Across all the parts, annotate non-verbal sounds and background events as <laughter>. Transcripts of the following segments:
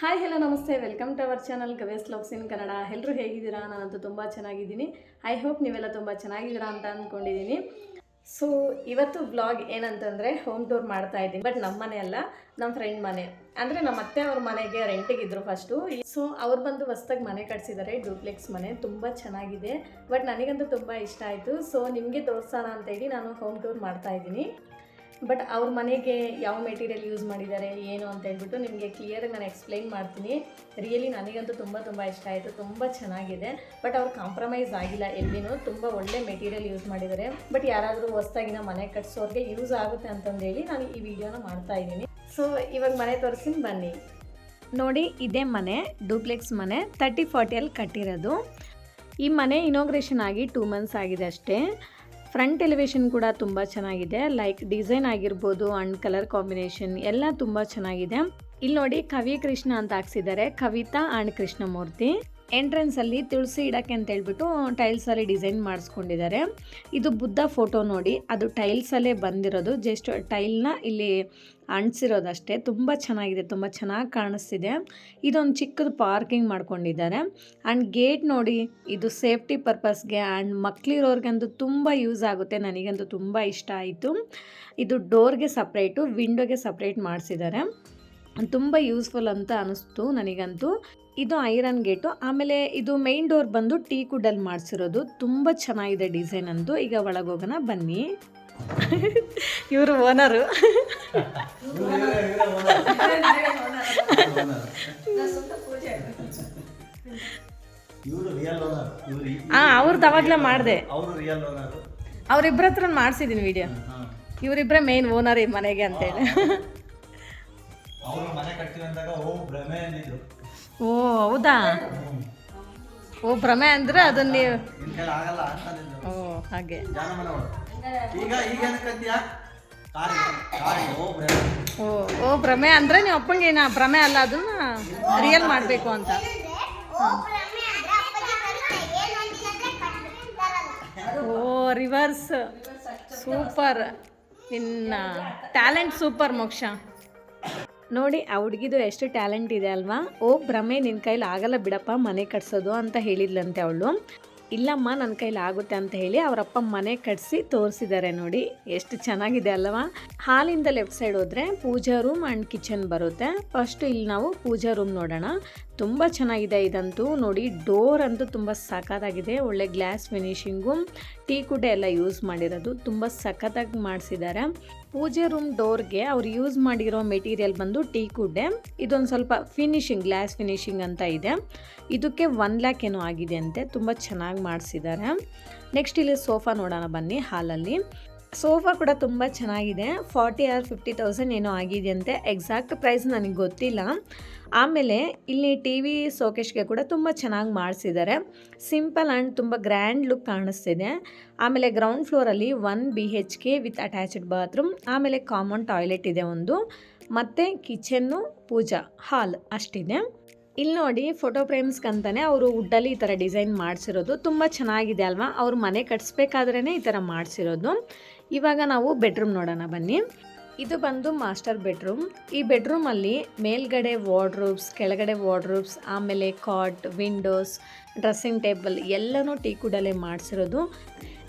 Hi, hello, ನಮಸ್ತೆ. Welcome to our channel ಗವೇಸ್ loves in Kannada. ಎಲ್ಲರೂ ಹೇಗಿದ್ದೀರಾ? ನಾನಂತೂ ತುಂಬ ಚೆನ್ನಾಗಿದ್ದೀನಿ. ಐ ಹೋಪ್ ನೀವೆಲ್ಲ ತುಂಬ ಚೆನ್ನಾಗಿದ್ದೀರಾ ಅಂತ ಅಂದ್ಕೊಂಡಿದ್ದೀನಿ ಸೊ ಇವತ್ತು ಬ್ಲಾಗ್ ಏನಂತಂದರೆ ಹೋಮ್ ಟೂರ್ ಮಾಡ್ತಾ ಇದ್ದೀನಿ. ಬಟ್ ನಮ್ಮ ಮನೆ ಅಲ್ಲ ನಮ್ಮ ಫ್ರೆಂಡ್ ಮನೆ. ಅಂದರೆ ನಮ್ಮ ಅತ್ತೆ ಅವ್ರ ಮನೆಗೆ ರೆಂಟಿಗೆ ಇದ್ರು ಫಸ್ಟು ಸೊ ಅವ್ರು ಬಂದು ಹೊಸ್ದಾಗಿ ಮನೆ ಕಟ್ಸಿದ್ದಾರೆ ಡೂಪ್ಲೆಕ್ಸ್ ಮನೆ. ತುಂಬ ಚೆನ್ನಾಗಿದೆ. ಬಟ್ ನನಗಂತೂ ತುಂಬ ಇಷ್ಟ ಆಯಿತು. ಸೊ ನಿಮಗೆ ತೋರಿಸೋಣ ಅಂತೇಳಿ ನಾನು ಹೋಮ್ ಟೂರ್ ಮಾಡ್ತಾ ಇದ್ದೀನಿ. ಬಟ್ ಅವ್ರ ಮನೆಗೆ ಯಾವ ಮೆಟೀರಿಯಲ್ ಯೂಸ್ ಮಾಡಿದ್ದಾರೆ, ಏನು ಅಂತ ಹೇಳ್ಬಿಟ್ಟು ನಿಮಗೆ ಕ್ಲಿಯರಾಗಿ ನಾನು ಎಕ್ಸ್ಪ್ಲೈನ್ ಮಾಡ್ತೀನಿ. ರಿಯಲಿ ನನಗಂತೂ ತುಂಬ ತುಂಬ ಇಷ್ಟ ಆಯಿತು, ತುಂಬ ಚೆನ್ನಾಗಿದೆ. ಬಟ್ ಅವ್ರು ಕಾಂಪ್ರಮೈಸ್ ಆಗಿಲ್ಲ ಎಲ್ಲಿನೂ, ತುಂಬ ಒಳ್ಳೆ ಮೆಟೀರಿಯಲ್ ಯೂಸ್ ಮಾಡಿದ್ದಾರೆ. ಬಟ್ ಯಾರಾದರೂ ಹೊಸ್ದಾಗಿನ ಮನೆ ಕಟ್ಸೋರಿಗೆ ಯೂಸ್ ಆಗುತ್ತೆ ಅಂತಂದೇಳಿ ನಾನು ಈ ವಿಡಿಯೋನ ಮಾಡ್ತಾ ಇದ್ದೀನಿ. ಸೊ ಇವಾಗ ಮನೆ ತೋರಿಸ್ತೀನಿ, ಬನ್ನಿ. ನೋಡಿ, ಇದೇ ಮನೆ ಡೂಪ್ಲೆಕ್ಸ್ ಮನೆ ತರ್ಟಿ ಫಾರ್ಟಿಯಲ್ಲಿ ಕಟ್ಟಿರೋದು. ಈ ಮನೆ ಇನಾಗ್ರೇಷನ್ ಆಗಿ ಟೂ ಮಂತ್ಸ್ ಆಗಿದೆ ಅಷ್ಟೇ. ಫ್ರಂಟ್ ಎಲಿವೇಶನ್ ಕೂಡ ತುಂಬ ಚೆನ್ನಾಗಿದೆ. ಲೈಕ್ ಡಿಸೈನ್ ಆಗಿರ್ಬೋದು ಅಂಡ್ ಕಲರ್ ಕಾಂಬಿನೇಷನ್ ಎಲ್ಲ ತುಂಬ ಚೆನ್ನಾಗಿದೆ. ಇಲ್ಲಿ ನೋಡಿ ಕವಿ ಕೃಷ್ಣ ಅಂತ ಹಾಕ್ಸಿದ್ದಾರೆ. ಕವಿತಾ ಅಂಡ್ ಕೃಷ್ಣಮೂರ್ತಿ. ಎಂಟ್ರೆನ್ಸ್ ಅಲ್ಲಿ ತುಳಸಿ ಇಡಕ್ಕೆ ಅಂತ ಹೇಳ್ಬಿಟ್ಟು ಟೈಲ್ಸ್ ಅಲ್ಲಿ ಡಿಸೈನ್ ಮಾಡಿಸ್ಕೊಂಡಿದ್ದಾರೆ. ಇದು ಬುದ್ಧ ಫೋಟೋ ನೋಡಿ. ಅದು ಟೈಲ್ಸ್ ಅಲ್ಲೇ ಬಂದಿರೋದು. ಜಸ್ಟ್ ಟೈಲ್ನ ಇಲ್ಲಿ ಅಂಟಿಸಿರೋದಷ್ಟೇ ತುಂಬ ಚೆನ್ನಾಗಿದೆ, ತುಂಬ ಚೆನ್ನಾಗಿ ಕಾಣಿಸ್ತಿದೆ. ಇದೊಂದು ಚಿಕ್ಕದು ಪಾರ್ಕಿಂಗ್ ಮಾಡ್ಕೊಂಡಿದ್ದಾರೆ. ಆ್ಯಂಡ್ ಗೇಟ್ ನೋಡಿ, ಇದು ಸೇಫ್ಟಿ ಪರ್ಪಸ್ಗೆ ಆ್ಯಂಡ್ ಮಕ್ಳಿರೋರ್ಗಂತೂ ತುಂಬ ಯೂಸ್ ಆಗುತ್ತೆ. ನನಗಂತೂ ತುಂಬ ಇಷ್ಟ ಆಯಿತು. ಇದು ಡೋರ್ಗೆ ಸಪ್ರೇಟು, ವಿಂಡೋಗೆ ಸಪ್ರೇಟ್ ಮಾಡಿಸಿದ್ದಾರೆ. ತುಂಬ ಯೂಸ್ಫುಲ್ ಅಂತ ಅನಿಸ್ತು ನನಗಂತೂ. ಇದು ಐರನ್ ಗೇಟು. ಆಮೇಲೆ ಇದು ಮೇನ್ ಡೋರ್ ಬಂದು ಟೀ ಕುಡ್ಡಲ್ಲಿ ಮಾಡಿಸಿರೋದು. ತುಂಬ ಚೆನ್ನಾಗಿದೆ ಡಿಸೈನ್ ಅಂತೂ ಈಗ ಒಳಗೋಗೋಣ ಬನ್ನಿ. <laughs> ಇವರು ಓನರು. ಹಾ ಅವ್ರದ್ದು ಅವಾಗಲೇ ಮಾಡಿದೆ. ಅವ್ರಿಬ್ರ ಹತ್ರ ಮಾಡಿಸಿದ್ದೀನಿ ವಿಡಿಯೋ ಇವರಿಬ್ಬರ ಮೇನ್ ಓನರ್ ಈ ಮನೆಗೆ ಅಂತೇಳಿ. ಓ ಹೌದಾ? ಓ ಭ್ರಮೆ ಅಂದ್ರೆ ಅದನ್ನ ನೀವು ಓ ಹಾಗೆ. ಜಾನಮನ ಈಗ ಈಗ ಏನಕ್ಕಂತೀಯ ಕಾರಿ. ಕಾರಿ. ಓ ಭ್ರಮೆ. ಓ ಓ ಭ್ರಮೆ ಅಂದ್ರೆ ನೀವು ಅಪ್ಪಂಗೆ ನಾ ಭ್ರಮೆ ಅಲ್ಲ ಅದನ್ನ ರಿಯಲ್ ಮಾಡಬೇಕು ಅಂತ. ಓ ರಿವರ್ಸ್ ಸೂಪರ್. ಇನ್ನ ಟ್ಯಾಲೆಂಟ್ ಸೂಪರ್ ಮೋಕ್ಷ. ನೋಡಿ, ಆ ಹುಡುಗಿದು ಎಷ್ಟು ಟ್ಯಾಲೆಂಟ್ ಇದೆ ಅಲ್ವಾ? ಓ, ಭ್ರಮೆ ನಿನ್ನ ಕೈಲಿ ಆಗಲ್ಲ ಬಿಡಪ್ಪ, ಮನೆ ಕಟ್ಸೋದು ಅಂತ ಹೇಳಿದ್ಲಂತೆ ಅವಳು. ಇಲ್ಲಮ್ಮ ನನ್ನ ಕೈಲಿ ಆಗುತ್ತೆ ಅಂತ ಹೇಳಿ ಅವರಪ್ಪ ಮನೆ ಕಟ್ಸಿ ತೋರಿಸಿದ್ದಾರೆ ನೋಡಿ, ಎಷ್ಟು ಚೆನ್ನಾಗಿದೆ ಅಲ್ವಾ? ಹಾಲಿಂದ ಲೆಫ್ಟ್ ಸೈಡ್ ಹೋದರೆ ಪೂಜಾ ರೂಮ್ ಆ್ಯಂಡ್ ಕಿಚನ್ ಬರುತ್ತೆ. ಫಸ್ಟ್ ಇಲ್ಲಿ ನಾವು ಪೂಜಾ ರೂಮ್ ನೋಡೋಣ. ತುಂಬ ಚೆನ್ನಾಗಿದೆ ಇದಂತೂ. ನೋಡಿ, ಡೋರ್ ಅಂತೂ ತುಂಬ ಸಖತ್ತಾಗಿದೆ. ಒಳ್ಳೆ ಗ್ಲಾಸ್ ಫಿನಿಶಿಂಗು. ಟೀ ಕುಡ್ಡೆ ಎಲ್ಲ ಯೂಸ್ ಮಾಡಿರೋದು. ತುಂಬ ಸಖತ್ತಾಗಿ ಮಾಡಿಸಿದ್ದಾರೆ. ಪೂಜೆ ರೂಮ್ ಡೋರ್ಗೆ ಅವ್ರು ಯೂಸ್ ಮಾಡಿರೋ ಮೆಟೀರಿಯಲ್ ಬಂದು ಟೀ ಕುಡ್ಡೆ ಇದೊಂದು ಸ್ವಲ್ಪ ಫಿನಿಶಿಂಗ್, ಗ್ಲಾಸ್ ಫಿನಿಶಿಂಗ್ ಅಂತ ಇದೆ. ಇದಕ್ಕೆ ಒನ್ ಲ್ಯಾಕ್ ಏನೋ ಆಗಿದೆ ಅಂತೆ ತುಂಬ ಚೆನ್ನಾಗಿ ಮಾಡಿಸಿದ್ದಾರೆ. ನೆಕ್ಸ್ಟ್ ಇಲ್ಲಿ ಸೋಫಾ ನೋಡೋಣ ಬನ್ನಿ ಹಾಲಲ್ಲಿ. ಸೋಫಾ ಕೂಡ ತುಂಬ ಚೆನ್ನಾಗಿದೆ. ಫಾರ್ಟಿ ಆರ್ ಫಿಫ್ಟಿ ತೌಸಂಡ್ ಏನೋ ಆಗಿದೆಯಂತೆ. ಎಕ್ಸಾಕ್ಟ್ ಪ್ರೈಸ್ ನನಗೆ ಗೊತ್ತಿಲ್ಲ. ಆಮೇಲೆ ಇಲ್ಲಿ ಟಿ ವಿ ಸೋಕೇಶ್ಗೆ ಕೂಡ ತುಂಬ ಚೆನ್ನಾಗಿ ಮಾಡಿಸಿದ್ದಾರೆ. ಸಿಂಪಲ್ ಆ್ಯಂಡ್ ತುಂಬ ಗ್ರ್ಯಾಂಡ್ ಲುಕ್ ಕಾಣಿಸ್ತಿದೆ. ಆಮೇಲೆ ground ಫ್ಲೋರಲ್ಲಿ one B H K with attached bathroom ಆಮೇಲೆ ಕಾಮನ್ ಟಾಯ್ಲೆಟ್ ಇದೆ ಒಂದು. ಮತ್ತು ಕಿಚನ್ನು ಪೂಜಾ ಹಾಲ್ ಅಷ್ಟಿದೆ. ಇಲ್ಲಿ ನೋಡಿ ಫೋಟೋ ಫ್ರೇಮ್ಸ್ಗಂತಾನೆ ಅವರು ವುಡ್ಡಲ್ಲಿ ಈ ಥರ ಡಿಸೈನ್ ಮಾಡಿಸಿರೋದು. ತುಂಬ ಚೆನ್ನಾಗಿದೆ ಅಲ್ವಾ? ಅವ್ರ ಮನೆ ಕಟ್ಸ್ಬೇಕಾದ್ರೇ ಈ ಥರ ಮಾಡಿಸಿರೋದು. ಇವಾಗ ನಾವು ಬೆಡ್ರೂಮ್ ನೋಡೋಣ ಬನ್ನಿ. ಇದು ಬಂದು ಮಾಸ್ಟರ್ ಬೆಡ್ರೂಮ್ ಈ ಬೆಡ್ರೂಮಲ್ಲಿ ಮೇಲ್ಗಡೆ ವಾರ್ಡ್ರೂಬ್ಸ್ ಕೆಳಗಡೆ ವಾರ್ಡ್ರೂಬ್ಸ್ ಆಮೇಲೆ ಕಾಟ್ ವಿಂಡೋಸ್ ಡ್ರೆಸ್ಸಿಂಗ್ ಟೇಬಲ್ ಎಲ್ಲನೂ ಟೀ ಕುಡಲ್ಲೇ ಮಾಡಿಸಿರೋದು.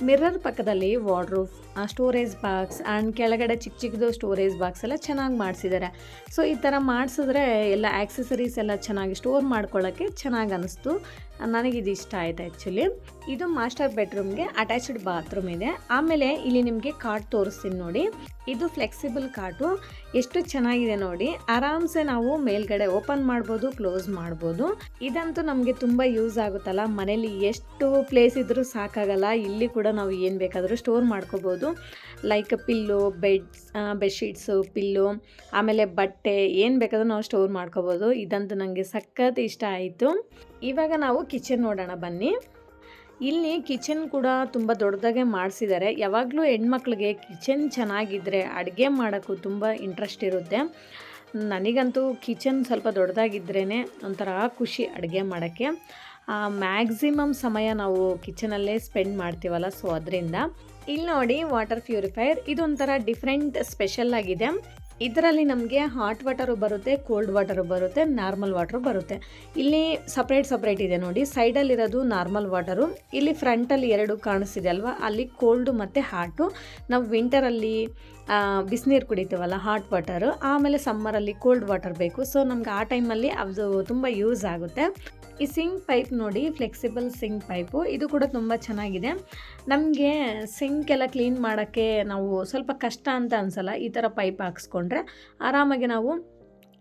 ಮಿರರ್ ಪಕ್ಕದಲ್ಲಿ ವಾರ್ಡ್ರೂಫ್ ಸ್ಟೋರೇಜ್ ಬಾಕ್ಸ್ ಆ್ಯಂಡ್ ಕೆಳಗಡೆ ಚಿಕ್ಕ ಚಿಕ್ಕದು ಸ್ಟೋರೇಜ್ ಬಾಕ್ಸ್ ಎಲ್ಲ ಚೆನ್ನಾಗಿ ಮಾಡಿಸಿದ್ದಾರೆ. ಸೊ ಈ ಥರ ಮಾಡಿಸಿದ್ರೆ ಎಲ್ಲ ಆ್ಯಕ್ಸೆಸರೀಸ್ ಎಲ್ಲ ಚೆನ್ನಾಗಿ ಸ್ಟೋರ್ ಮಾಡ್ಕೊಳ್ಳೋಕ್ಕೆ ಚೆನ್ನಾಗಿ ಅನ್ನಿಸ್ತು ನನಗಿದು ಇಷ್ಟ ಆಯಿತು ಆ್ಯಕ್ಚುಲಿ. ಇದು ಮಾಸ್ಟರ್ ಬೆಡ್ರೂಮ್ಗೆ ಅಟ್ಯಾಚ್ಡ್ ಬಾತ್ರೂಮ್ ಇದೆ. ಆಮೇಲೆ ಇಲ್ಲಿ ನಿಮಗೆ ಕಾಟ್ ತೋರಿಸ್ತೀನಿ ನೋಡಿ. ಇದು ಫ್ಲೆಕ್ಸಿಬಲ್ ಕಾಟು ಎಷ್ಟು ಚೆನ್ನಾಗಿದೆ ನೋಡಿ. ಆರಾಮ್ಸೆ ನಾವು ಮೇಲ್ಗಡೆ ಓಪನ್ ಮಾಡ್ಬೋದು, ಕ್ಲೋಸ್ ಮಾಡ್ಬೋದು. ಇದಂತೂ ನಮಗೆ ತುಂಬ ಯೂಸ್ ಆಗುತ್ತಲ್ಲ. ಮನೇಲಿ ಎಷ್ಟು ಪ್ಲೇಸ್ ಇದ್ರೂ ಸಾಕಾಗಲ್ಲ. ಇಲ್ಲಿ ಕೂಡ ನಾವು ಏನು ಬೇಕಾದರೂ ಸ್ಟೋರ್ ಮಾಡ್ಕೋಬೋದು. Like pillow bed bedsheets, pillow, ಆಮೇಲೆ ಬಟ್ಟೆ ಏನು ಬೇಕಾದರೂ ನಾವು ಸ್ಟೋರ್ ಮಾಡ್ಕೋಬೋದು. ಇದಂತೂ ನನಗೆ ಸಖತ್ ಇಷ್ಟ ಆಯಿತು. ಇವಾಗ ನಾವು ಕಿಚನ್ ನೋಡೋಣ ಬನ್ನಿ. ಇಲ್ಲಿ ಕಿಚನ್ ಕೂಡ ತುಂಬ ದೊಡ್ಡದಾಗೆ ಮಾಡಿಸಿದ್ದಾರೆ. ಯಾವಾಗಲೂ ಹೆಣ್ಮಕ್ಳಿಗೆ ಕಿಚನ್ ಚೆನ್ನಾಗಿದ್ದರೆ ಅಡುಗೆ ಮಾಡೋಕ್ಕೂ ತುಂಬ ಇಂಟ್ರೆಸ್ಟ್ ಇರುತ್ತೆ. ನನಗಂತೂ ಕಿಚನ್ ಸ್ವಲ್ಪ ದೊಡ್ಡದಾಗಿದ್ರೇ ಒಂಥರ ಖುಷಿ ಅಡುಗೆ ಮಾಡೋಕ್ಕೆ. ಮ್ಯಾಕ್ಸಿಮಮ್ ಸಮಯ ನಾವು ಕಿಚನಲ್ಲೇ ಸ್ಪೆಂಡ್ ಮಾಡ್ತೀವಲ್ಲ ಸೊ ಅದರಿಂದ. ಇಲ್ಲಿ ನೋಡಿ ವಾಟರ್ ಪ್ಯೂರಿಫೈಯರ್ ಇದೊಂಥರ ಡಿಫ್ರೆಂಟ್ ಸ್ಪೆಷಲ್ ಆಗಿದೆ. ಇದರಲ್ಲಿ ನಮಗೆ ಹಾಟ್ ವಾಟರು ಬರುತ್ತೆ ಕೋಲ್ಡ್ ವಾಟರು ಬರುತ್ತೆ ನಾರ್ಮಲ್ ವಾಟರು ಬರುತ್ತೆ. ಇಲ್ಲಿ ಸಪ್ರೇಟ್ ಸಪ್ರೇಟ್ ಇದೆ ನೋಡಿ. ಸೈಡಲ್ಲಿರೋದು ನಾರ್ಮಲ್ ವಾಟರು ಇಲ್ಲಿ ಫ್ರಂಟಲ್ಲಿ ಎರಡು ಕಾಣಿಸ್ತಿದೆ ಅಲ್ವಾ? ಅಲ್ಲಿ ಕೋಲ್ಡು ಮತ್ತು ಹಾಟು ನಾವು ವಿಂಟರಲ್ಲಿ ಬಿಸಿನೀರು ಕುಡಿತೀವಲ್ಲ ಹಾಟ್ ವಾಟರು ಆಮೇಲೆ ಸಮ್ಮರಲ್ಲಿ ಕೋಲ್ಡ್ ವಾಟರ್ ಬೇಕು. ಸೊ ನಮ್ಗೆ ಆ ಟೈಮಲ್ಲಿ ಅದು ತುಂಬ ಯೂಸ್ ಆಗುತ್ತೆ. ಈ ಸಿಂಕ್ ಪೈಪ್ ನೋಡಿ, ಫ್ಲೆಕ್ಸಿಬಲ್ ಸಿಂಕ್ ಪೈಪು. ಇದು ಕೂಡ ತುಂಬ ಚೆನ್ನಾಗಿದೆ. ನಮಗೆ ಸಿಂಕ್ ಎಲ್ಲ ಕ್ಲೀನ್ ಮಾಡೋಕ್ಕೆ ನಾವು ಸ್ವಲ್ಪ ಕಷ್ಟ ಅಂತ ಅನ್ಸಲ್ಲ, ಈ ಥರ ಪೈಪ್ ಹಾಕ್ಸ್ಕೊಂಡ್ರೆ. ಆರಾಮಾಗಿ ನಾವು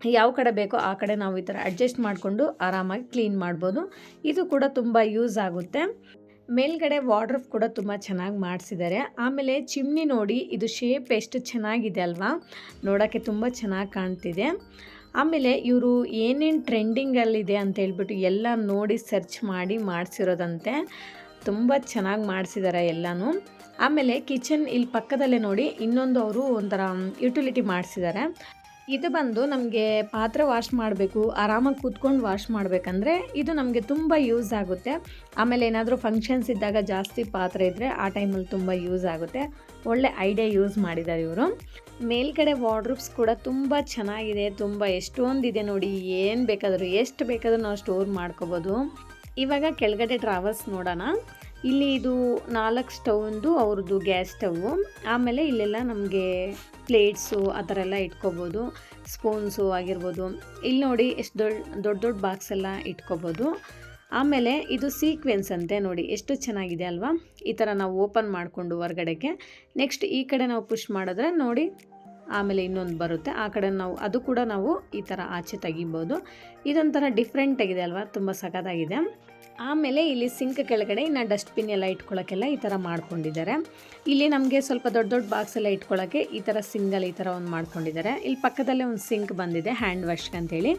ಯಾವ ಕಡೆ ಬೇಕೋ ಆ ಕಡೆ ನಾವು ಈ ಥರ ಅಡ್ಜಸ್ಟ್ ಮಾಡಿಕೊಂಡು ಆರಾಮಾಗಿ ಕ್ಲೀನ್ ಮಾಡ್ಬೋದು. ಇದು ಕೂಡ ತುಂಬ ಯೂಸ್ ಆಗುತ್ತೆ. ಮೇಲ್ಗಡೆ ವಾರ್ಡ್ರಫ್ ಕೂಡ ತುಂಬ ಚೆನ್ನಾಗಿ ಮಾಡಿಸಿದ್ದಾರೆ. ಆಮೇಲೆ ಚಿಮ್ನಿ ನೋಡಿ, ಇದು ಶೇಪ್ ಎಷ್ಟು ಚೆನ್ನಾಗಿದೆ ಅಲ್ವಾ? ನೋಡೋಕ್ಕೆ ತುಂಬ ಚೆನ್ನಾಗಿ ಕಾಣ್ತಿದೆ. ಆಮೇಲೆ ಇವರು ಏನೇನು ಟ್ರೆಂಡಿಂಗಲ್ಲಿದೆ ಅಂತ ಹೇಳ್ಬಿಟ್ಟು ಎಲ್ಲ ನೋಡಿ ಸರ್ಚ್ ಮಾಡಿ ಮಾಡಿಸಿರೋದಂತೆ ತುಂಬ ಚೆನ್ನಾಗಿ ಮಾಡಿಸಿದ್ದಾರೆ ಎಲ್ಲನೂ. ಆಮೇಲೆ ಕಿಚನ್ ಇಲ್ಲಿ ಪಕ್ಕದಲ್ಲೇ ನೋಡಿ ಇನ್ನೊಂದು ಅವರು ಒಂಥರ ಯುಟಿಲಿಟಿ ಮಾಡಿಸಿದ್ದಾರೆ ಇದು ಬಂದು ನಮಗೆ ಪಾತ್ರೆ ವಾಶ್ ಮಾಡಬೇಕು, ಆರಾಮಾಗಿ ಕೂತ್ಕೊಂಡು ವಾಶ್ ಮಾಡಬೇಕಂದ್ರೆ ಇದು ನಮಗೆ ತುಂಬ ಯೂಸ್ ಆಗುತ್ತೆ. ಆಮೇಲೆ ಏನಾದರೂ ಫಂಕ್ಷನ್ಸ್ ಇದ್ದಾಗ ಜಾಸ್ತಿ ಪಾತ್ರೆ ಇದ್ದರೆ ಆ ಟೈಮಲ್ಲಿ ತುಂಬ ಯೂಸ್ ಆಗುತ್ತೆ. ಒಳ್ಳೆ ಐಡಿಯಾ ಯೂಸ್ ಮಾಡಿದ್ದಾರೆ ಇವರು. ಮೇಲ್ಗಡೆ ವಾರ್ಡ್ರೂಬ್ಸ್ ಕೂಡ ತುಂಬ ಚೆನ್ನಾಗಿದೆ, ತುಂಬ ಎಷ್ಟೊಂದಿದೆ ನೋಡಿ, ಏನು ಬೇಕಾದರೂ, ಎಷ್ಟು ಬೇಕಾದರೂ ನಾವು ಸ್ಟೋರ್ ಮಾಡ್ಕೋಬೋದು. ಇವಾಗ ಕೆಳಗಡೆ ಟ್ರಾವೆಲ್ಸ್ ನೋಡೋಣ. ಇಲ್ಲಿ ಇದು ನಾಲ್ಕು ಸ್ಟೌಂದು ಅವ್ರದ್ದು ಗ್ಯಾಸ್ ಸ್ಟವ್. ಆಮೇಲೆ ಇಲ್ಲೆಲ್ಲ ನಮಗೆ ಪ್ಲೇಟ್ಸು ಆ ಥರ ಎಲ್ಲ ಇಟ್ಕೋಬೋದು. ಸ್ಪೂನ್ಸು ಆಗಿರ್ಬೋದು. ಇಲ್ಲಿ ನೋಡಿ ಎಷ್ಟು ದೊಡ್ಡ ದೊಡ್ಡ ದೊಡ್ಡ ಬಾಕ್ಸ್ ಎಲ್ಲ ಇಟ್ಕೋಬೋದು. ಆಮೇಲೆ ಇದು ಸೀಕ್ವೆನ್ಸ್ ಅಂತೆ ನೋಡಿ, ಎಷ್ಟು ಚೆನ್ನಾಗಿದೆ ಅಲ್ವಾ? ಈ ಥರ ನಾವು ಓಪನ್ ಮಾಡಿಕೊಂಡು ಹೊರಗಡೆಗೆ. ನೆಕ್ಸ್ಟ್ ಈ ಕಡೆ ನಾವು ಪುಷ್ ಮಾಡಿದ್ರೆ ನೋಡಿ ಆಮೇಲೆ ಇನ್ನೊಂದು ಬರುತ್ತೆ. ಆ ಕಡೆ ನಾವು, ಅದು ಕೂಡ ನಾವು ಈ ಥರ ಆಚೆ ತೆಗಿಬೋದು. ಇದೊಂಥರ ಡಿಫ್ರೆಂಟ್ ಆಗಿದೆ ಅಲ್ವಾ? ತುಂಬ ಸಖತ್ತಾಗಿದೆ. ಆಮೇಲೆ ಇಲ್ಲಿ ಸಿಂಕ್ ಕೆಳಗಡೆ ಇನ್ನು ಡಸ್ಟ್ಬಿನ್ ಎಲ್ಲ ಇಟ್ಕೊಳ್ಳೋಕ್ಕೆಲ್ಲ ಈ ಥರ ಮಾಡ್ಕೊಂಡಿದ್ದಾರೆ. ಇಲ್ಲಿ ನಮಗೆ ಸ್ವಲ್ಪ ದೊಡ್ಡ ದೊಡ್ಡ ಬಾಕ್ಸ್ ಎಲ್ಲ ಇಟ್ಕೊಳ್ಳೋಕ್ಕೆ ಈ ಥರ ಸಿಂಗಲ್ ಈ ಥರ ಒಂದು ಮಾಡ್ಕೊಂಡಿದ್ದಾರೆ. ಇಲ್ಲಿ ಪಕ್ಕದಲ್ಲೇ ಒಂದು ಸಿಂಕ್ ಬಂದಿದೆ ಹ್ಯಾಂಡ್ ವಾಶ್ಗೆ ಅಂತೇಳಿ.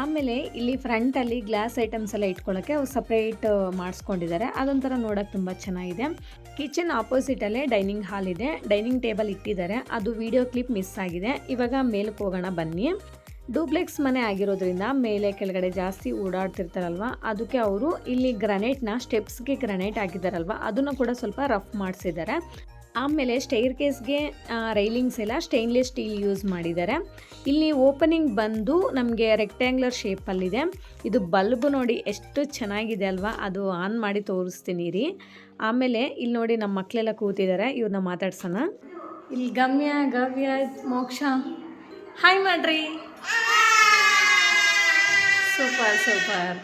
ಆಮೇಲೆ ಇಲ್ಲಿ ಫ್ರಂಟಲ್ಲಿ ಗ್ಲಾಸ್ ಐಟಮ್ಸ್ ಎಲ್ಲ ಇಟ್ಕೊಳ್ಳೋಕ್ಕೆ ಅವ್ರು ಸಪ್ರೇಟ್ ಮಾಡಿಸ್ಕೊಂಡಿದ್ದಾರೆ. ಅದೊಂಥರ ನೋಡೋಕೆ ತುಂಬ ಚೆನ್ನಾಗಿದೆ. ಕಿಚನ್ ಆಪೋಸಿಟಲ್ಲೇ ಡೈನಿಂಗ್ ಹಾಲ್ ಇದೆ. ಡೈನಿಂಗ್ ಟೇಬಲ್ ಇಟ್ಟಿದ್ದಾರೆ. ಅದು ವಿಡಿಯೋ ಕ್ಲಿಪ್ ಮಿಸ್ ಆಗಿದೆ. ಇವಾಗ ಮೇಲಕ್ಕೆ ಹೋಗೋಣ ಬನ್ನಿ. ಡೂಪ್ಲೆಕ್ಸ್ ಮನೆ ಆಗಿರೋದ್ರಿಂದ ಮೇಲೆ ಕೆಳಗಡೆ ಜಾಸ್ತಿ ಓಡಾಡ್ತಿರ್ತಾರಲ್ವ? ಅದಕ್ಕೆ ಅವರು ಇಲ್ಲಿ ಗ್ರನೈಟ್ನ ಸ್ಟೆಪ್ಸ್ಗೆ ಗ್ರನೈಟ್ ಹಾಕಿದ್ದಾರಲ್ವ ಅದನ್ನು ಕೂಡ ಸ್ವಲ್ಪ ರಫ್ ಮಾಡಿಸಿದ್ದಾರೆ. ಆಮೇಲೆ ಸ್ಟೈರ್ ಕೇಸ್ಗೆ ರೈಲಿಂಗ್ಸ್ ಎಲ್ಲ ಸ್ಟೈನ್ಲೆಸ್ ಸ್ಟೀಲ್ ಯೂಸ್ ಮಾಡಿದ್ದಾರೆ. ಇಲ್ಲಿ ಓಪನಿಂಗ್ ಬಂದು ನಮಗೆ ರೆಕ್ಟ್ಯಾಂಗ್ಯುಲರ್ ಶೇಪಲ್ಲಿದೆ ಇದು ಬಲ್ಬ್ ನೋಡಿ ಎಷ್ಟು ಚೆನ್ನಾಗಿದೆ ಅಲ್ವಾ? ಅದು ಆನ್ ಮಾಡಿ ತೋರಿಸ್ತೀನಿ ರೀ ಆಮೇಲೆ ಇಲ್ಲಿ ನೋಡಿ ನಮ್ಮ ಮಕ್ಕಳೆಲ್ಲ ಕೂತಿದ್ದಾರೆ. ಇವ್ರನ್ನ ಮಾತಾಡ್ಸೋಣ. ಇಲ್ಲಿ ಗಮ್ಯ ಗವ್ಯ ಮೋಕ್ಷ. ಹಾಯ್ ಮಾಡ್ರಿ ಸೂಪರ್ ಸೂಪರ್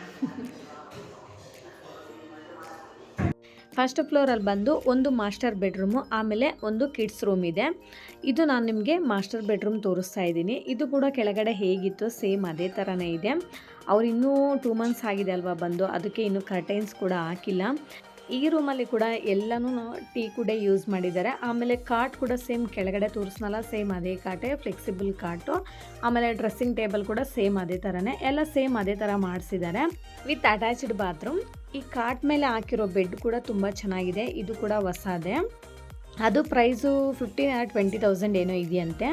ಫಸ್ಟ್ ಫ್ಲೋರಲ್ಲಿ ಬಂದು ಒಂದು ಮಾಸ್ಟರ್ ಬೆಡ್ರೂಮು, ಆಮೇಲೆ ಒಂದು ಕಿಡ್ಸ್ ರೂಮ್ ಇದೆ. ಇದು ನಾನು ನಿಮಗೆ ಮಾಸ್ಟರ್ ಬೆಡ್ರೂಮ್ ತೋರಿಸ್ತಾ ಇದ್ದೀನಿ. ಇದು ಕೂಡ ಕೆಳಗಡೆ ಹೇಗಿತ್ತು ಸೇಮ್ ಅದೇ ಥರನೇ ಇದೆ. ಅವ್ರು ಇನ್ನೂ ಟೂ ಮಂತ್ಸ್ ಆಗಿದೆ ಅಲ್ವಾ ಬಂದು, ಅದಕ್ಕೆ ಇನ್ನೂ ಕರ್ಟೈನ್ಸ್ ಕೂಡ ಹಾಕಿಲ್ಲ. ಈ ರೂಮಲ್ಲಿ ಕೂಡ ಎಲ್ಲನೂ ಟೀ ಕೂಡ ಯೂಸ್ ಮಾಡಿದ್ದಾರೆ. ಆಮೇಲೆ ಕಾಟ್ ಕೂಡ ಸೇಮ್ ಕೆಳಗಡೆ ತೋರಿಸ್ನಲ್ಲ, ಸೇಮ್ ಅದೇ ಕಾಟೆ, ಫ್ಲೆಕ್ಸಿಬಲ್ ಕಾಟು. ಆಮೇಲೆ ಡ್ರೆಸ್ಸಿಂಗ್ ಟೇಬಲ್ ಕೂಡ ಸೇಮ್ ಅದೇ ಥರನೇ ಎಲ್ಲ ಸೇಮ್ ಅದೇ ಥರ ಮಾಡಿಸಿದ್ದಾರೆ. With attached bathroom. ಈ ಕಾಟ್ ಮೇಲೆ ಹಾಕಿರೋ ಬೆಡ್ ಕೂಡ ತುಂಬ ಚೆನ್ನಾಗಿದೆ. ಇದು ಕೂಡ ಹೊಸದೇ. ಅದು price fifteen or twenty thousand ಏನೋ ಇದೆಯಂತೆ.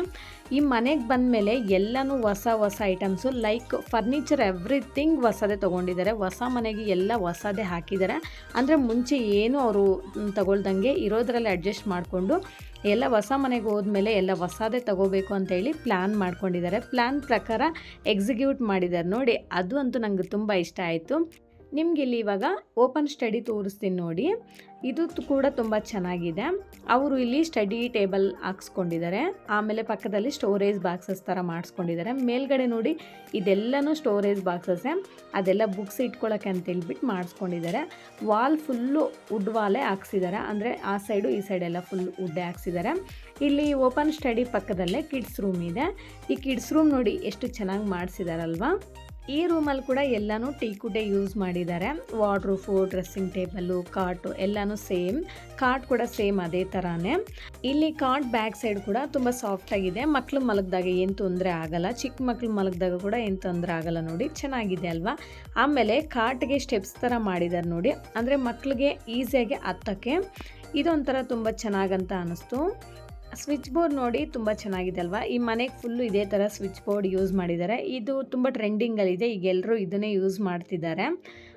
ಈ ಮನೆಗೆ ಬಂದಮೇಲೆ ಎಲ್ಲನೂ ಹೊಸ ಹೊಸ ಐಟಮ್ಸು, ಲೈಕ್ ಫರ್ನಿಚರ್ ಎವ್ರಿಥಿಂಗ್ ಹೊಸದೇ ತೊಗೊಂಡಿದ್ದಾರೆ. ಹೊಸ ಮನೆಗೆ ಎಲ್ಲ ಹೊಸದೇ ಹಾಕಿದ್ದಾರೆ. ಅಂದರೆ ಮುಂಚೆ ಏನು ಅವರು ತಗೊಳ್ದಂಗೆ ಇರೋದ್ರಲ್ಲಿ ಅಡ್ಜಸ್ಟ್ ಮಾಡಿಕೊಂಡು ಎಲ್ಲ ಹೊಸ ಮನೆಗೆ ಹೋದ್ಮೇಲೆ ಎಲ್ಲ ಹೊಸದೇ ತಗೋಬೇಕು ಅಂತೇಳಿ ಪ್ಲ್ಯಾನ್ ಮಾಡ್ಕೊಂಡಿದ್ದಾರೆ. ಪ್ಲ್ಯಾನ್ ಪ್ರಕಾರ ಎಕ್ಸಿಕ್ಯೂಟ್ ಮಾಡಿದ್ದಾರೆ. ನೋಡಿ, ಅದು ಅಂತೂ ನನಗೆ ತುಂಬ ಇಷ್ಟ ಆಯಿತು. ನಿಮ್ಗೆ ಇಲ್ಲಿ ಇವಾಗ ಓಪನ್ ಸ್ಟಡಿ ತೋರಿಸ್ತೀನಿ ನೋಡಿ. ಇದು ಕೂಡ ತುಂಬ ಚೆನ್ನಾಗಿದೆ. ಅವರು ಇಲ್ಲಿ ಸ್ಟಡಿ ಟೇಬಲ್ ಹಾಕ್ಸ್ಕೊಂಡಿದ್ದಾರೆ. ಆಮೇಲೆ ಪಕ್ಕದಲ್ಲಿ ಸ್ಟೋರೇಜ್ ಬಾಕ್ಸಸ್ ಥರ ಮಾಡಿಸ್ಕೊಂಡಿದ್ದಾರೆ. ಮೇಲ್ಗಡೆ ನೋಡಿ ಇದೆಲ್ಲನೂ ಸ್ಟೋರೇಜ್ ಬಾಕ್ಸಸ್ಸೇ. ಅದೆಲ್ಲ ಬುಕ್ಸ್ ಇಟ್ಕೊಳ್ಳೋಕೆ ಅಂತ ಹೇಳ್ಬಿಟ್ಟು ಮಾಡಿಸ್ಕೊಂಡಿದ್ದಾರೆ. ವಾಲ್ ಫುಲ್ಲು ವುಡ್ ವಾಲೇ ಹಾಕ್ಸಿದ್ದಾರೆ. ಅಂದರೆ ಆ ಸೈಡು ಈ ಸೈಡೆಲ್ಲ ಫುಲ್ ವುಡ್ಡೇ ಹಾಕ್ಸಿದ್ದಾರೆ. ಇಲ್ಲಿ ಓಪನ್ ಸ್ಟಡಿ ಪಕ್ಕದಲ್ಲೇ ಕಿಡ್ಸ್ ರೂಮ್ ಇದೆ. ಈ ಕಿಡ್ಸ್ ರೂಮ್ ನೋಡಿ ಎಷ್ಟು ಚೆನ್ನಾಗಿ ಮಾಡಿಸಿದಾರಲ್ವಾ. ಈ ರೂಮಲ್ಲಿ ಕೂಡ ಎಲ್ಲನೂ ಟೀ ಕುಡ್ಡೆ ಯೂಸ್ ಮಾಡಿದ್ದಾರೆ. ವಾರ್ಡ್ರೂಫು ಡ್ರೆಸ್ಸಿಂಗ್ ಟೇಬಲ್ಲು ಕಾಟು ಎಲ್ಲನೂ ಸೇಮ್. ಕಾಟ್ ಕೂಡ ಸೇಮ್ ಅದೇ ಥರನೇ ಇಲ್ಲಿ ಕಾಟ್ ಬ್ಯಾಕ್ ಸೈಡ್ ಕೂಡ ತುಂಬ ಸಾಫ್ಟ್ ಆಗಿದೆ. ಮಕ್ಕಳು ಮಲಗಿದಾಗ ಏನು ತೊಂದರೆ ಆಗಲ್ಲ. ಚಿಕ್ಕ ಮಕ್ಕಳು ಮಲಗಿದಾಗ ಕೂಡ ಏನು ತೊಂದರೆ ಆಗಲ್ಲ ನೋಡಿ. ಚೆನ್ನಾಗಿದೆ ಅಲ್ವಾ? ಆಮೇಲೆ ಕಾಟ್ಗೆ ಸ್ಟೆಪ್ಸ್ ಥರ ಮಾಡಿದ್ದಾರೆ ನೋಡಿ. ಅಂದರೆ ಮಕ್ಕಳಿಗೆ ಈಸಿಯಾಗಿ ಹತ್ತಕ್ಕೆ. ಇದೊಂಥರ ತುಂಬ ಚೆನ್ನಾಗಂತ ಅನ್ನಿಸ್ತು ಸ್ವಿಚ್ ಬೋರ್ಡ್ ನೋಡಿ ತುಂಬ ಚೆನ್ನಾಗಿದೆ ಅಲ್ವಾ? ಈ ಮನೆಗೆ ಫುಲ್ಲು ಇದೇ ಥರ ಸ್ವಿಚ್ ಬೋರ್ಡ್ ಯೂಸ್ ಮಾಡಿದ್ದಾರೆ. ಇದು ತುಂಬ ಟ್ರೆಂಡಿಂಗಲ್ಲಿದೆ ಈಗ ಎಲ್ಲರೂ ಇದನ್ನೇ ಯೂಸ್ ಮಾಡ್ತಿದ್ದಾರೆ.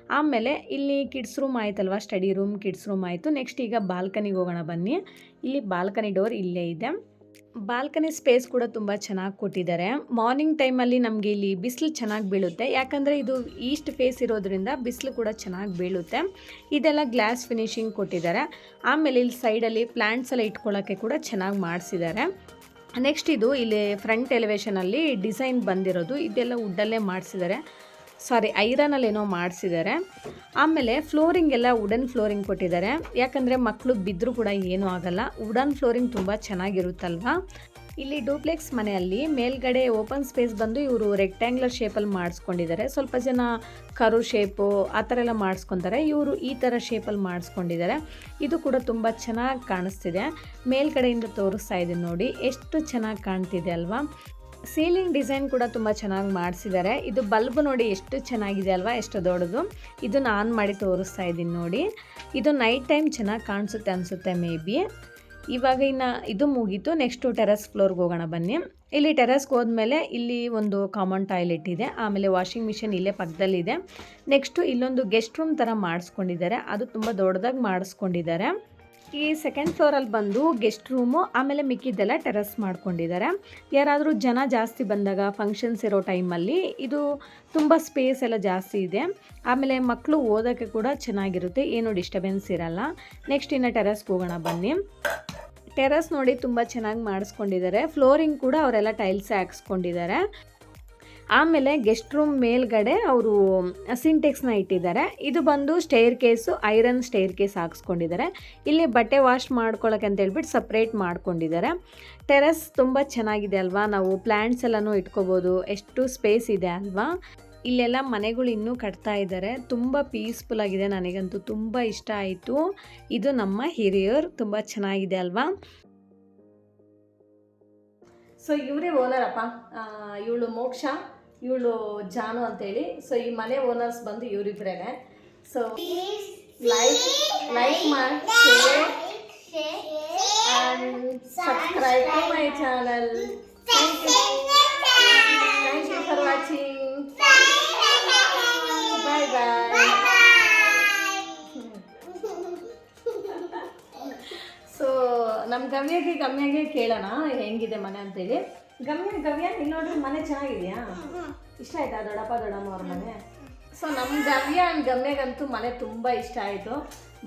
ಆಮೇಲೆ ಇಲ್ಲಿ ಕಿಡ್ಸ್ ರೂಮ್ ಆಯಿತಲ್ವಾ? ಸ್ಟಡಿ ರೂಮ್ ಕಿಡ್ಸ್ ರೂಮ್ ಆಯಿತು. ನೆಕ್ಸ್ಟ್ ಈಗ ಬಾಲ್ಕನಿಗೆ ಹೋಗೋಣ ಬನ್ನಿ. ಇಲ್ಲಿ ಬಾಲ್ಕನಿ ಡೋರ್ ಇಲ್ಲೇ ಇದೆ. ಬಾಲ್ಕನಿ ಸ್ಪೇಸ್ ಕೂಡ ತುಂಬ ಚೆನ್ನಾಗಿ ಕೊಟ್ಟಿದ್ದಾರೆ. ಮಾರ್ನಿಂಗ್ ಟೈಮಲ್ಲಿ ನಮಗೆ ಇಲ್ಲಿ ಬಿಸಿಲು ಚೆನ್ನಾಗಿ ಬೀಳುತ್ತೆ. ಯಾಕಂದರೆ ಇದು ಈಸ್ಟ್ ಫೇಸ್ ಇರೋದ್ರಿಂದ ಬಿಸಿಲು ಕೂಡ ಚೆನ್ನಾಗಿ ಬೀಳುತ್ತೆ. ಇದೆಲ್ಲ ಗ್ಲಾಸ್ ಫಿನಿಶಿಂಗ್ ಕೊಟ್ಟಿದ್ದಾರೆ. ಆಮೇಲೆ ಇಲ್ಲಿ ಸೈಡಲ್ಲಿ ಪ್ಲ್ಯಾಂಟ್ಸ್ ಎಲ್ಲ ಇಟ್ಕೊಳ್ಳೋಕ್ಕೆ ಕೂಡ ಚೆನ್ನಾಗಿ ಮಾಡಿಸಿದ್ದಾರೆ. ನೆಕ್ಸ್ಟ್ ಇದು ಇಲ್ಲಿ ಫ್ರಂಟ್ ಎಲಿವೇಷನಲ್ಲಿ ಡಿಸೈನ್ ಬಂದಿರೋದು. ಇದೆಲ್ಲ ವುಡ್ಡಲ್ಲೇ ಮಾಡಿಸಿದ್ದಾರೆ. ಸಾರಿ, ಐರನಲ್ಲಿ ಏನೋ ಮಾಡಿಸಿದ್ದಾರೆ. ಆಮೇಲೆ ಫ್ಲೋರಿಂಗ್ ಎಲ್ಲ ವುಡನ್ ಫ್ಲೋರಿಂಗ್ ಕೊಟ್ಟಿದ್ದಾರೆ. ಯಾಕಂದರೆ ಮಕ್ಕಳು ಬಿದ್ದರೂ ಕೂಡ ಏನೂ ಆಗಲ್ಲ. ವುಡನ್ ಫ್ಲೋರಿಂಗ್ ತುಂಬ ಚೆನ್ನಾಗಿರುತ್ತಲ್ವಾ? ಇಲ್ಲಿ ಡೂಪ್ಲೆಕ್ಸ್ ಮನೆಯಲ್ಲಿ ಮೇಲ್ಗಡೆ ಓಪನ್ ಸ್ಪೇಸ್ ಬಂದು ಇವರು ರೆಕ್ಟ್ಯಾಂಗ್ಯುಲರ್ ಶೇಪಲ್ಲಿ ಮಾಡಿಸ್ಕೊಂಡಿದ್ದಾರೆ. ಸ್ವಲ್ಪ ಜನ ಕರು ಶೇಪು, ಆ ಥರ ಎಲ್ಲ ಮಾಡಿಸ್ಕೊತಾರೆ. ಇವರು ಈ ಥರ ಶೇಪಲ್ಲಿ ಮಾಡಿಸ್ಕೊಂಡಿದ್ದಾರೆ. ಇದು ಕೂಡ ತುಂಬ ಚೆನ್ನಾಗಿ ಕಾಣಿಸ್ತಿದೆ. ಮೇಲ್ಗಡೆಯಿಂದ ತೋರಿಸ್ತಾ ಇದ್ದೀನಿ ನೋಡಿ, ಎಷ್ಟು ಚೆನ್ನಾಗಿ ಕಾಣ್ತಿದೆ ಅಲ್ವಾ? ಸೀಲಿಂಗ್ ಡಿಸೈನ್ ಕೂಡ ತುಂಬ ಚೆನ್ನಾಗಿ ಮಾಡಿಸಿದ್ದಾರೆ ಇದು ಬಲ್ಬ್ ನೋಡಿ ಎಷ್ಟು ಚೆನ್ನಾಗಿದೆ ಅಲ್ವಾ? ಎಷ್ಟು ದೊಡ್ಡದು. ಇದನ್ನು ಆನ್ ಮಾಡಿ ತೋರಿಸ್ತಾ ಇದ್ದೀನಿ ನೋಡಿ. ಇದು ನೈಟ್ ಟೈಮ್ ಚೆನ್ನಾಗಿ ಕಾಣಿಸುತ್ತೆ ಅನಿಸುತ್ತೆ ಮೇ ಬಿ ಇವಾಗ ಇನ್ನು ಇದು ಮುಗೀತು. ನೆಕ್ಸ್ಟು ಟೆರಸ್ ಫ್ಲೋರ್ಗೆ ಹೋಗೋಣ ಬನ್ನಿ. ಇಲ್ಲಿ ಟೆರಸ್ಗೆ ಹೋದ್ಮೇಲೆ ಇಲ್ಲಿ ಒಂದು ಕಾಮನ್ ಟಾಯ್ಲೆಟ್ ಇದೆ. ಆಮೇಲೆ ವಾಷಿಂಗ್ ಮಿಷಿನ್ ಇಲ್ಲೇ ಪಕ್ಕದಲ್ಲಿದೆ. ನೆಕ್ಸ್ಟು ಇಲ್ಲೊಂದು ಗೆಸ್ಟ್ ರೂಮ್ ಥರ ಮಾಡಿಸ್ಕೊಂಡಿದ್ದಾರೆ. ಅದು ತುಂಬ ದೊಡ್ಡದಾಗಿ ಮಾಡಿಸ್ಕೊಂಡಿದ್ದಾರೆ. ಈ ಸೆಕೆಂಡ್ ಫ್ಲೋರಲ್ಲಿ ಬಂದು ಗೆಸ್ಟ್ ರೂಮು ಆಮೇಲೆ ಮಿಕ್ಕಿದ್ದೆಲ್ಲ ಟೆರಸ್ ಮಾಡ್ಕೊಂಡಿದ್ದಾರೆ. ಯಾರಾದರೂ ಜನ ಜಾಸ್ತಿ ಬಂದಾಗ ಫಂಕ್ಷನ್ಸ್ ಇರೋ ಟೈಮಲ್ಲಿ ಇದು ತುಂಬ ಸ್ಪೇಸ್ ಎಲ್ಲ ಜಾಸ್ತಿ ಇದೆ. ಆಮೇಲೆ ಮಕ್ಕಳು ಓದೋಕ್ಕೆ ಕೂಡ ಚೆನ್ನಾಗಿರುತ್ತೆ, ಏನು ಡಿಸ್ಟರ್ಬೆನ್ಸ್ ಇರಲ್ಲ. ನೆಕ್ಸ್ಟ್ ಇನ್ನು ಟೆರಸ್ಗೆ ಹೋಗೋಣ ಬನ್ನಿ. ಟೆರಸ್ ನೋಡಿ ತುಂಬ ಚೆನ್ನಾಗಿ ಮಾಡಿಸ್ಕೊಂಡಿದ್ದಾರೆ. ಫ್ಲೋರಿಂಗ್ ಕೂಡ ಅವರೆಲ್ಲ ಟೈಲ್ಸ್ ಹಾಕ್ಸ್ಕೊಂಡಿದ್ದಾರೆ. ಆಮೇಲೆ ಗೆಸ್ಟ್ ರೂಮ್ ಮೇಲ್ಗಡೆ ಅವರು ಸಿಂಟೆಕ್ಸ್ನ ಇಟ್ಟಿದ್ದಾರೆ. ಇದು ಬಂದು staircase iron staircase ಹಾಕ್ಸ್ಕೊಂಡಿದ್ದಾರೆ. ಇಲ್ಲಿ ಬಟ್ಟೆ ವಾಶ್ ಮಾಡ್ಕೊಳ್ಳೋಕೆ ಅಂತ ಹೇಳ್ಬಿಟ್ಟು ಸಪ್ರೇಟ್ ಮಾಡ್ಕೊಂಡಿದ್ದಾರೆ. ಟೆರಸ್ ತುಂಬ ಚೆನ್ನಾಗಿದೆ ಅಲ್ವಾ? ನಾವು ಪ್ಲ್ಯಾಂಟ್ಸ್ ಎಲ್ಲನೂ ಇಟ್ಕೋಬೋದು. ಎಷ್ಟು ಸ್ಪೇಸ್ ಇದೆ ಅಲ್ವಾ? ಇಲ್ಲೆಲ್ಲ ಮನೆಗಳು ಇನ್ನೂ ಕಟ್ತಾ ಇದ್ದಾರೆ. ತುಂಬ ಪೀಸ್ಫುಲ್ ಆಗಿದೆ ನನಗಂತೂ. ತುಂಬ ಇಷ್ಟ ಆಯಿತು. ಇದು ನಮ್ಮ ಹಿರಿಯರ್ ತುಂಬ ಚೆನ್ನಾಗಿದೆ ಅಲ್ವಾ? ಸೊ ಇವರೇ ಓನರಪ್ಪ ಇವಳು ಮೋಕ್ಷ. ಇವಳು ಜಾನು ಅಂತೇಳಿ. ಸೊ ಈ ಮನೆ ಓನರ್ಸ್ ಬಂದು ಇವರಿಬ್ರೇನೆ. ಸೊ ಲೈಕ್ ಲೈಕ್ ಮಾಡಿ and subscribe to my channel thank you thank you for watching bye bye so ನಮ್ಮ ಗಮ್ಯಾಗೆ ಗಮ್ಯಾಗೆ ಕೇಳೋಣ ಹೆಂಗಿದೆ ಮನೆ ಅಂತೇಳಿ. ಗಮ್ಯ ಗಮ್ಯ ಇಲ್ಲಿ ನೋಡ್ರಿ ಮನೆ ಚೆನ್ನಾಗಿದೆಯಾ? ಇಷ್ಟ ಆಯ್ತಾ ದೊಡಪ್ಪ ದೊಡ್ಡಮ್ಮ ಅವ್ರ ಮನೆ? ಸೊ ನಮ್ಮ ಗಮ್ಯ ಆ್ಯಂಡ್ ಗಮ್ಯಗಂತೂ ಮನೆ ತುಂಬ ಇಷ್ಟ ಆಯಿತು.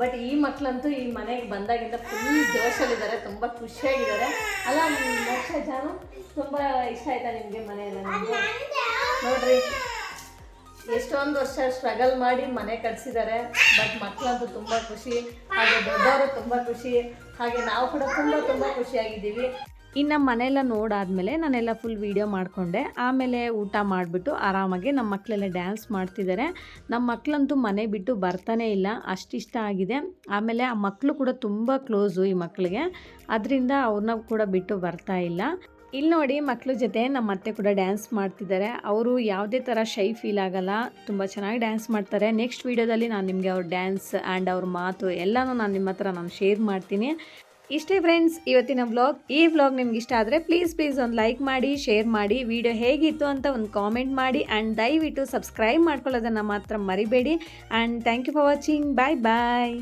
ಬಟ್ ಈ ಮಕ್ಕಳಂತೂ ಈ ಮನೆಗೆ ಬಂದಾಗಿಂದ ಫುಲ್ ಜೋಶಲ್ಲಿದ್ದಾರೆ ತುಂಬ ಖುಷಿಯಾಗಿದ್ದಾರೆ. ಅಲ್ಲ ಮೋಕ್ಷ ಜಾನು ತುಂಬ ಇಷ್ಟ ಆಯ್ತಾ ನಿಮಗೆ ಮನೆಯಲ್ಲ ನಿಮ್ಗೆ? ನೋಡ್ರಿ ಎಷ್ಟೊಂದು ವರ್ಷ ಸ್ಟ್ರಗಲ್ ಮಾಡಿ ಮನೆ ಕಟ್ಸಿದ್ದಾರೆ ಬಟ್ ಮಕ್ಕಳಂತೂ ತುಂಬ ಖುಷಿ ಹಾಗೆ ದೊಡ್ಡವರು ತುಂಬ ಖುಷಿ ಹಾಗೆ ನಾವು ಕೂಡ ತುಂಬ ತುಂಬ ಖುಷಿಯಾಗಿದ್ದೀವಿ. ಇನ್ನು ಮನೆಯೆಲ್ಲ ನೋಡಾದಮೇಲೆ ನಾನೆಲ್ಲ ಫುಲ್ ವೀಡಿಯೋ ಮಾಡಿಕೊಂಡೆ. ಆಮೇಲೆ ಊಟ ಮಾಡಿಬಿಟ್ಟು ಆರಾಮಾಗಿ ನಮ್ಮ ಮಕ್ಕಳೆಲ್ಲ ಡ್ಯಾನ್ಸ್ ಮಾಡ್ತಿದ್ದಾರೆ ನಮ್ಮ ಮಕ್ಕಳಂತೂ ಮನೆ ಬಿಟ್ಟು ಬರ್ತಾನೇ ಇಲ್ಲ ಅಷ್ಟಿಷ್ಟ ಆಗಿದೆ. ಆಮೇಲೆ ಆ ಮಕ್ಕಳು ಕೂಡ ತುಂಬ ಕ್ಲೋಸು ಈ ಮಕ್ಕಳಿಗೆ ಅದರಿಂದ ಅವ್ರನ್ನ ಕೂಡ ಬಿಟ್ಟು ಬರ್ತಾ ಇಲ್ಲ. ಇಲ್ಲಿ ನೋಡಿ ಮಕ್ಕಳ ಜೊತೆ ನಮ್ಮ ಅತ್ತೆ ಕೂಡ ಡ್ಯಾನ್ಸ್ ಮಾಡ್ತಿದ್ದಾರೆ ಅವರು ಯಾವುದೇ ಥರ ಶೈ ಫೀಲ್ ಆಗಲ್ಲ, ತುಂಬ ಚೆನ್ನಾಗಿ ಡ್ಯಾನ್ಸ್ ಮಾಡ್ತಾರೆ. ನೆಕ್ಸ್ಟ್ ವೀಡಿಯೋದಲ್ಲಿ ನಾನು ನಿಮಗೆ ಅವ್ರ ಡ್ಯಾನ್ಸ್ ಆ್ಯಂಡ್ ಅವ್ರ ಮಾತು ಎಲ್ಲನೂ ನಾನು ನಿಮ್ಮ ಹತ್ರ ನಾನು ಶೇರ್ ಮಾಡ್ತೀನಿ. ಇಷ್ಟೇ ಫ್ರೆಂಡ್ಸ್ ಇವತ್ತಿನ ವ್ಲಾಗ್ ಈ ವ್ಲಾಗ್ ನಿಮ್ಗೆ ಇಷ್ಟ ಆದರೆ ಪ್ಲೀಸ್ ಪ್ಲೀಸ್ ಒಂದು ಲೈಕ್ ಮಾಡಿ ಶೇರ್ ಮಾಡಿ ವಿಡಿಯೋ ಹೇಗಿತ್ತು ಅಂತ ಒಂದು ಕಾಮೆಂಟ್ ಮಾಡಿ ಆ್ಯಂಡ್ ದಯವಿಟ್ಟು ಸಬ್ಸ್ಕ್ರೈಬ್ ಮಾಡ್ಕೊಳ್ಳೋದನ್ನು ಮಾತ್ರ ಮರಿಬೇಡಿ. And thank you for watching bye bye